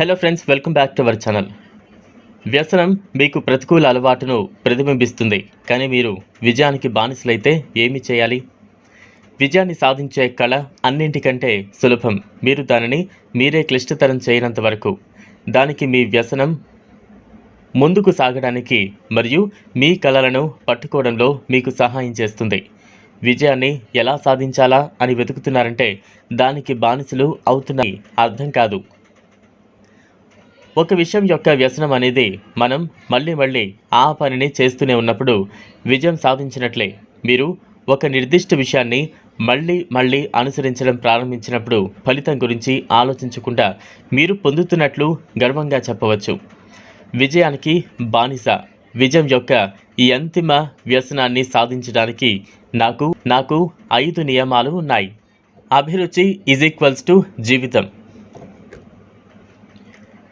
Hello friends welcome back to our channel వ్యసనం మీకు ప్రతికూల అలవాటును ప్రతిబింబిస్తుంది. కానీ మీరు విజయానికి బానిసలైతే ఏమి చేయాలి? విజయాన్ని సాధించే కళ అన్నింటికంటే సులభం. మీరు దానిని మీరే క్లిష్టతరం చేయనంత వరకు. దానికి మీ వ్యసనం ముందుకు సాగడానికి మరియు మీ కళలను పట్టుకోవడంలో మీకు సహాయం చేస్తుంది. విజయాన్ని ఎలా సాధించాలా అని వెతుకుతున్నారంటే దానికి బానిసలు అవుతున్నాయి. అర్థం కాదు. ఒక విషయం యొక్క వ్యసనం అనేది మనం మళ్ళీ మళ్ళీ ఆ పనిని చేస్తూనే ఉన్నప్పుడు విజయం సాధించినట్లే. మీరు ఒక నిర్దిష్ట విషయాన్ని మళ్ళీ మళ్ళీ అనుసరించడం ప్రారంభించినప్పుడు ఫలితం గురించి ఆలోచించకుండా మీరు పొందుతున్నట్లు గర్వంగా చెప్పవచ్చు. విజయానికి బానిస. విజయం యొక్క ఈ అంతిమ వ్యసనాన్ని సాధించడానికి నాకు నాకు ఐదు నియమాలు ఉన్నాయి. అభిరుచి ఈజ్ ఈక్వల్స్ టు జీవితం.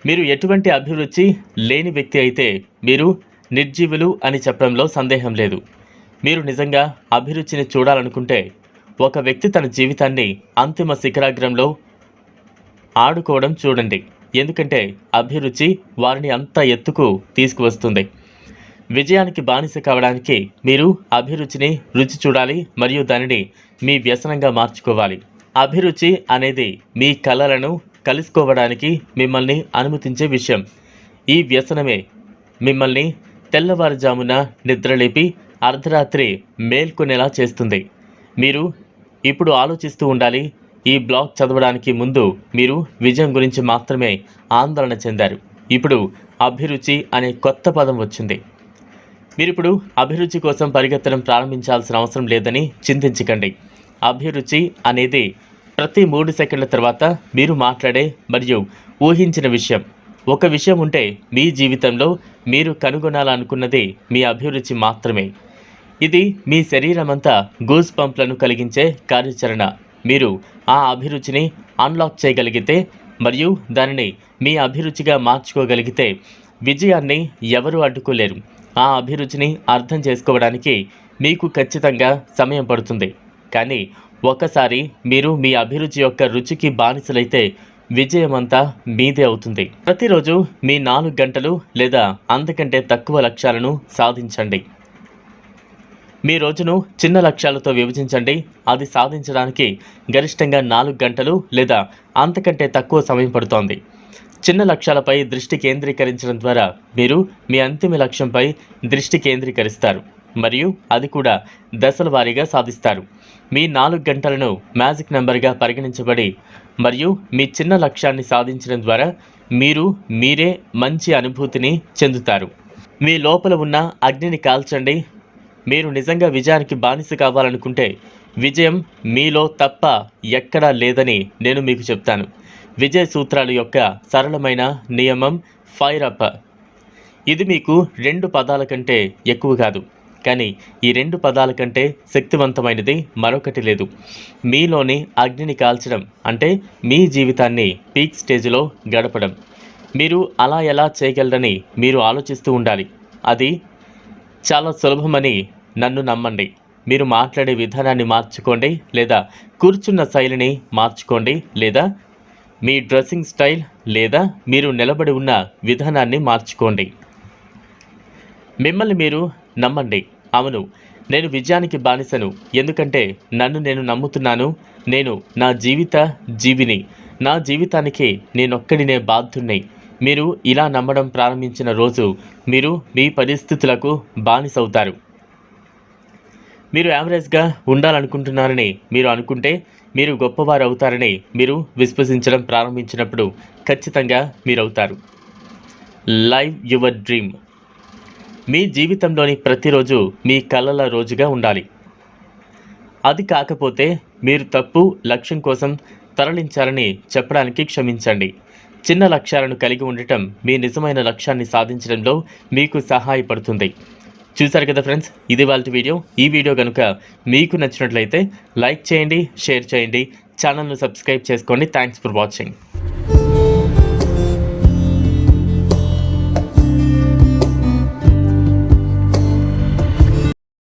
మీరు ఎటువంటి అభిరుచి లేని వ్యక్తి అయితే మీరు నిర్జీవులు అని చెప్పడంలో సందేహం లేదు. మీరు నిజంగా అభిరుచిని చూడాలనుకుంటే ఒక వ్యక్తి తన జీవితాన్ని అంతిమ శిఖరాగ్రంలో ఆడుకోవడం చూడండి. ఎందుకంటే అభిరుచి వారిని అంత ఎత్తుకు తీసుకువస్తుంది. విజయానికి బానిస కావడానికి మీరు అభిరుచిని రుచి చూడాలి మరియు దానిని మీ వ్యసనంగా మార్చుకోవాలి. అభిరుచి అనేది మీ కళలను కలుసుకోవడానికి మిమ్మల్ని అనుమతించే విషయం. ఈ వ్యసనమే మిమ్మల్ని తెల్లవారుజామున నిద్రలేపి అర్ధరాత్రి మేల్కొనేలా చేస్తుంది. మీరు ఇప్పుడు ఆలోచిస్తూ ఉండాలి ఈ బ్లాగ్ చదవడానికి ముందు మీరు విజయం గురించి మాత్రమే ఆందోళన చెందారు. ఇప్పుడు అభిరుచి అనే కొత్త పదం వచ్చింది. మీరు ఇప్పుడు అభిరుచి కోసం పరిగెత్తడం ప్రారంభించాల్సిన అవసరం లేదని చింతించకండి. అభిరుచి అనేది ప్రతి మూడు సెకండ్ల తర్వాత మీరు మాట్లాడే మరియు ఊహించిన విషయం. ఒక విషయం ఉంటే మీ జీవితంలో మీరు కనుగొనాలనుకున్నది మీ అభిరుచి మాత్రమే. ఇది మీ శరీరమంతా గూస్ పంప్లను కలిగించే కార్యాచరణ. మీరు ఆ అభిరుచిని అన్లాక్ చేయగలిగితే మరియు దానిని మీ అభిరుచిగా మార్చుకోగలిగితే విజయాన్ని ఎవరు అడ్డుకోలేరు. ఆ అభిరుచిని అర్థం చేసుకోవడానికి మీకు ఖచ్చితంగా సమయం పడుతుంది. కానీ ఒకసారి మీరు మీ అభిరుచి యొక్క రుచికి బానిసలైతే విజయమంతా మీదే అవుతుంది. ప్రతిరోజు మీ నాలుగు గంటలు లేదా అంతకంటే తక్కువ లక్ష్యాలను సాధించండి. మీ రోజును చిన్న లక్ష్యాలతో విభజించండి. అది సాధించడానికి గరిష్టంగా నాలుగు గంటలు లేదా అంతకంటే తక్కువ సమయం పడుతోంది. చిన్న లక్ష్యాలపై దృష్టి కేంద్రీకరించడం ద్వారా మీరు మీ అంతిమ లక్ష్యంపై దృష్టి కేంద్రీకరిస్తారు. మరియు అది కూడా దశల వారీగా సాధిస్తారు. మీ నాలుగు గంటలను మ్యాజిక్ నెంబర్గా పరిగణించబడి మరియు మీ చిన్న లక్ష్యాన్ని సాధించడం ద్వారా మీరు మీరే మంచి అనుభూతిని చెందుతారు. మీ లోపల ఉన్న అగ్నిని కాల్చండి. మీరు నిజంగా విజయానికి బానిస కావాలనుకుంటే విజయం మీలో తప్ప ఎక్కడా లేదని నేను మీకు చెప్తాను. విజయ సూత్రాల యొక్క సరళమైన నియమం ఫైర్ అప్ ఇది మీకు రెండు పదాల కంటే ఎక్కువ కాదు. కానీ ఈ రెండు పదాల కంటే శక్తివంతమైనది మరొకటి లేదు. మీలోని అగ్నిని కాల్చడం అంటే మీ జీవితాన్ని పీక్ స్టేజ్లో గడపడం. మీరు అలా ఎలా చేయగలరని మీరు ఆలోచిస్తూ ఉండాలి. అది చాలా సులభమని నన్ను నమ్మండి. మీరు మాట్లాడే విధానాన్ని మార్చుకోండి లేదా కూర్చున్న శైలిని మార్చుకోండి లేదా మీ డ్రెస్సింగ్ స్టైల్ లేదా మీరు నిలబడి ఉన్న విధానాన్ని మార్చుకోండి. మిమ్మల్ని మీరు నమ్మండి. అవును నేను విజయానికి బానిసను. ఎందుకంటే నన్ను నేను నమ్ముతున్నాను. నేను నా జీవిత జీవిని నా జీవితానికి నేనొక్కడినే బాధ్యుణ్ణి. మీరు ఇలా నమ్మడం ప్రారంభించిన రోజు మీరు మీ పరిస్థితులకు బానిసవుతారు. మీరు యావరేజ్గా ఉండాలనుకుంటున్నారని మీరు అనుకుంటే మీరు గొప్పవారు అవుతారని మీరు విశ్వసించడం ప్రారంభించినప్పుడు ఖచ్చితంగా మీరు అవుతారు లైవ్ యువర్ డ్రీమ్. మీ జీవితంలోని ప్రతిరోజు మీ కలల రోజుగా ఉండాలి. అది కాకపోతే మీరు తప్పు లక్ష్యం కోసం తరలించాలని చెప్పడానికి క్షమించండి. చిన్న లక్ష్యాలను కలిగి ఉండటం మీ నిజమైన లక్ష్యాన్ని సాధించడంలో మీకు సహాయపడుతుంది. చూశారు కదా ఫ్రెండ్స్? ఇది వాళ్ళ వీడియో. ఈ వీడియో కనుక మీకు నచ్చినట్లయితే లైక్ చేయండి షేర్ చేయండి. ఛానల్ను సబ్స్క్రైబ్ చేసుకోండి. Thanks for watching.